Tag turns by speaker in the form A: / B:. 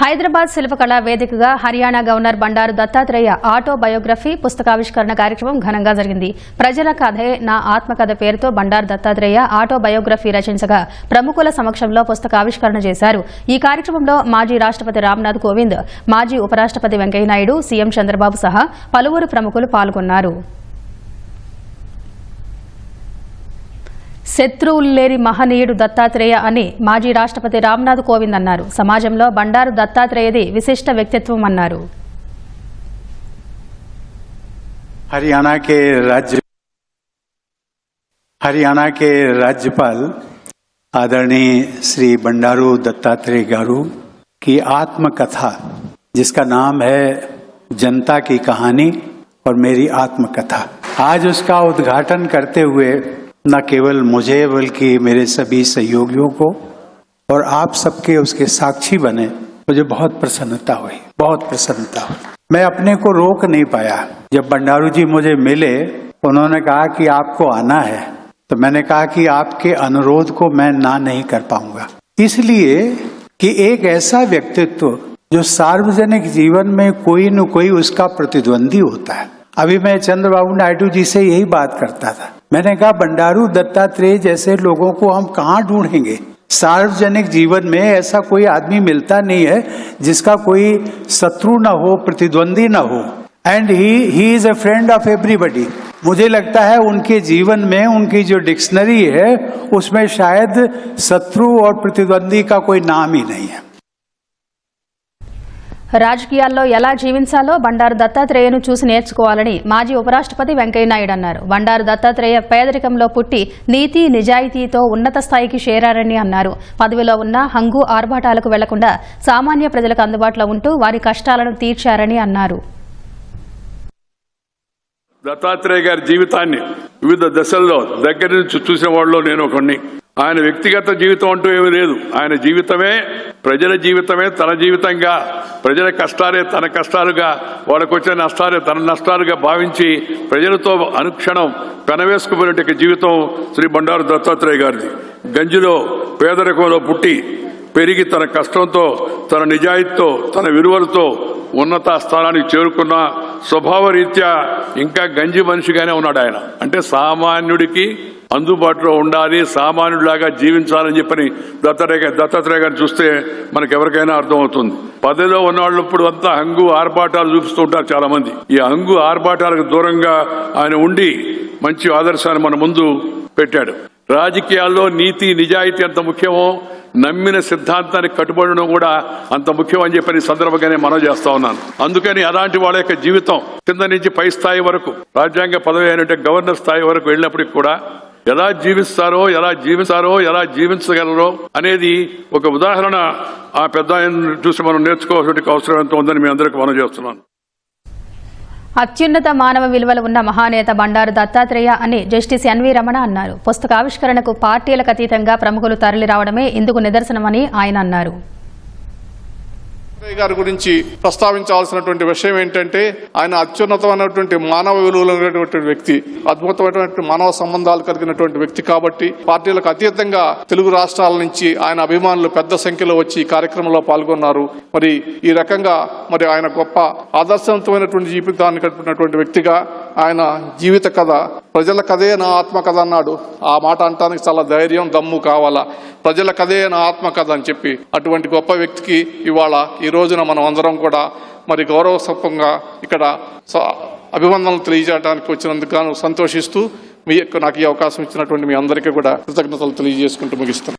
A: హైదరాబాద్ శిల్పకళ వేదికగా Haryana governor Bandaru Dattatreya autobiography పుస్తకావిష్కరణ కార్యక్రమం ఘనంగా జరిగింది. ప్రజల కథే నా ఆత్మకథ పేరుతో బండారు దత్తాత్రేయ ఆటో బయోగ్రఫీ రచించగా ప్రముఖుల సమక్షంలో పుస్తకావిష్కరణ చేశారు. ఈ కార్యక్రమంలో మాజీ రాష్ట్రపతి రామ్నాథ్ కోవింద్ మాజీ ఉపరాష్ట్రపతి వెంకయ్యనాయుడు సీఎం చంద్రబాబు సహా పలువురు ప్రముఖులు పాల్గొన్నారు. శత్రువుల్లేని మహనీయుడు దత్తాత్రేయ అని మాజీ రాష్ట్రపతి రామ్నాథ్ కోవింద్ అన్నారు సమాజంలో బండారు దత్తాత్రేయది విశిష్ట వ్యక్తిత్వం అన్నారు
B: हरियाणा के राज्य हरियाणा के राज्यपाल आदरणीय श्री बंडारू दत्तात्रेय गारू की आत्मकथा जिसका नाम है जनता की कहानी और मेरी आत्मकथा आज उसका उद्घाटन करते हुए न केवल मुझे, बल्कि मेरे सभी सहयोगियों को और आप सबके उसके साक्षी बने। मुझे बहुत प्रसन्नता हुई, बहुत प्रसन्नता हुई। मैं अपने को रोक नहीं पाया। जब भंडारू जी मुझे मिले, उन्होंने कहा कि आपको आना है तो मैंने कहा कि आपके अनुरोध को मैं ना नहीं कर पाऊँगा। इसलिए कि एक ऐसा व्यक्तित्व जो सार्वजनिक जीवन में कोई न कोई उसका प्रतिद्वंदी होता है। अभी मैं चंद्रबाबु नायडू जी से यही बात करता था। मैंने कहा बंडारू दत्तात्रेय जैसे लोगों को हम कहाँ ढूंढेंगे? सार्वजनिक जीवन में ऐसा कोई आदमी मिलता नहीं है जिसका कोई शत्रु न हो, प्रतिद्वंदी न हो। And he he is a friend of everybody मुझे लगता है उनके जीवन में उनकी जो डिक्शनरी है, उसमें शायद शत्रु और प्रतिद्वंदी का कोई नाम ही नहीं है।
A: రాజకీయాల్లో ఎలా జీవించాలో బండారు దత్తాత్రేయను చూసి నేర్చుకోవాలని మాజీ ఉపరాష్ట్రపతి వెంకయ్యనాయుడు అన్నారు. బండారు దత్తాత్రేయ పేదరికంలో పుట్టి నీతి నిజాయితీతో ఉన్నత స్థాయికి చేరారని అన్నారు. పదవిలో ఉన్న హంగు ఆర్భాటాలకు వెళ్ళకుండా సామాన్య ప్రజలకు అందుబాటులో ఉంటూ వారి కష్టాలను తీర్చారని అన్నారు.
C: దత్తాత్రేయ గారి జీవితాన్ని వివిధ దశల్లో దగ్గర నుంచి చూసిన వాళ్ళలో నేను ఒకడిని ఆయన వ్యక్తిగత జీవితం అంటూ ఏమీ లేదు. ఆయన జీవితమే ప్రజల జీవితమే తన జీవితంగా. ప్రజల కష్టాలే తన కష్టాలుగా వాళ్ళకు వచ్చే నష్టాలే తన నష్టాలుగా భావించి ప్రజలతో అనుక్షణం పెనవేసుకుపోయినట్టు జీవితం శ్రీ బండారు దత్తాత్రేయ గారిది. గంజిలో పేదరికంలో పుట్టి పెరిగి తన కష్టంతో తన నిజాయితీతో తన విలువలతో ఉన్నత స్థానానికి చేరుకున్న స్వభావ రీత్యా ఇంకా గంజి మనిషిగానే ఉన్నాడు ఆయన. అంటే సామాన్యుడికి అందుబాటులో ఉండాలి సామాన్యుడిలాగా జీవించాలని చెప్పని దత్తాత్రేయ దత్తాత్రేయ గారిని చూస్తే మనకు ఎవరికైనా అర్థమవుతుంది. పదవిలో ఉన్నవాళ్ళు ఇప్పుడు అంతా హంగు ఆర్భాటాలు చూపిస్తూ ఉంటారు చాలా మంది ఈ హంగు ఆర్భాటాలకు దూరంగా ఆయన ఉండి మంచి ఆదర్శాన్ని మన ముందు పెట్టాడు. రాజకీయాల్లో నీతి నిజాయితీ ఎంత ముఖ్యమో నమ్మిన సిద్ధాంతానికి కట్టుబడడం కూడా అంత ముఖ్యం అని చెప్పని సందర్భంగానే మనం చేస్తా ఉన్నాను. అందుకని అలాంటి వాళ్ళ యొక్క జీవితం కింద నుంచి పై స్థాయి వరకు రాజ్యాంగ పదవి అయినట్టు గవర్నర్ స్థాయి వరకు వెళ్ళినప్పటికి కూడా ఎలా జీవిస్తారో ఎలా జీవిస్తారో ఎలా జీవించగలరో అనేది ఒక ఉదాహరణ ఆ పెద్ద చూసి మనం నేర్చుకోవాల్సిన అవసరం ఎంత ఉందని మీ అందరికీ మనం చేస్తున్నాను.
A: అత్యున్నత మానవ విలువలు ఉన్న మహానేత బండారు దత్తాత్రేయ అని జస్టిస్ ఎన్వి రమణ అన్నారు. పుస్తకావిష్కరణకు పార్టీలకు అతీతంగా ప్రముఖులు తరలిరావడమే ఇందుకు నిదర్శనమని ఆయన అన్నారు.
D: వాజ్పేయి గారి గురించి ప్రస్తావించాల్సినటువంటి విషయం ఏంటంటే ఆయన అత్యున్నతమైనటువంటి మానవ విలువలు ఉన్నటువంటి వ్యక్తి అద్భుతమైనటువంటి మానవ సంబంధాలు కలిగినటువంటి వ్యక్తి కాబట్టి పార్టీలకు అతీతంగా తెలుగు రాష్ట్రాల నుంచి ఆయన అభిమానులు పెద్ద సంఖ్యలో వచ్చి ఈ కార్యక్రమంలో పాల్గొన్నారు. మరి ఈ రకంగా మరి ఆయన గొప్ప ఆదర్శవంతమైనటువంటి జీవితాన్ని గడిపినటువంటి వ్యక్తిగా ఆయన జీవిత కథ ప్రజల కథే నా ఆత్మకథ అన్నాడు. ఆ మాట అంటానికి చాలా ధైర్యం దమ్ము కావాలా? ప్రజల కథే నా ఆత్మకథ అని చెప్పి అటువంటి గొప్ప వ్యక్తికి ఇవాళ ఈ రోజున మనం అందరం కూడా మరి గౌరవసంగా ఇక్కడ స- అభివందనలు తెలియజేయడానికి వచ్చినందుకు గాను సంతోషిస్తూ మీ యొక్క నాకు ఈ అవకాశం ఇచ్చినటువంటి మీ అందరికీ కూడా కృతజ్ఞతలు తెలియజేసుకుంటూ ముగిస్తాను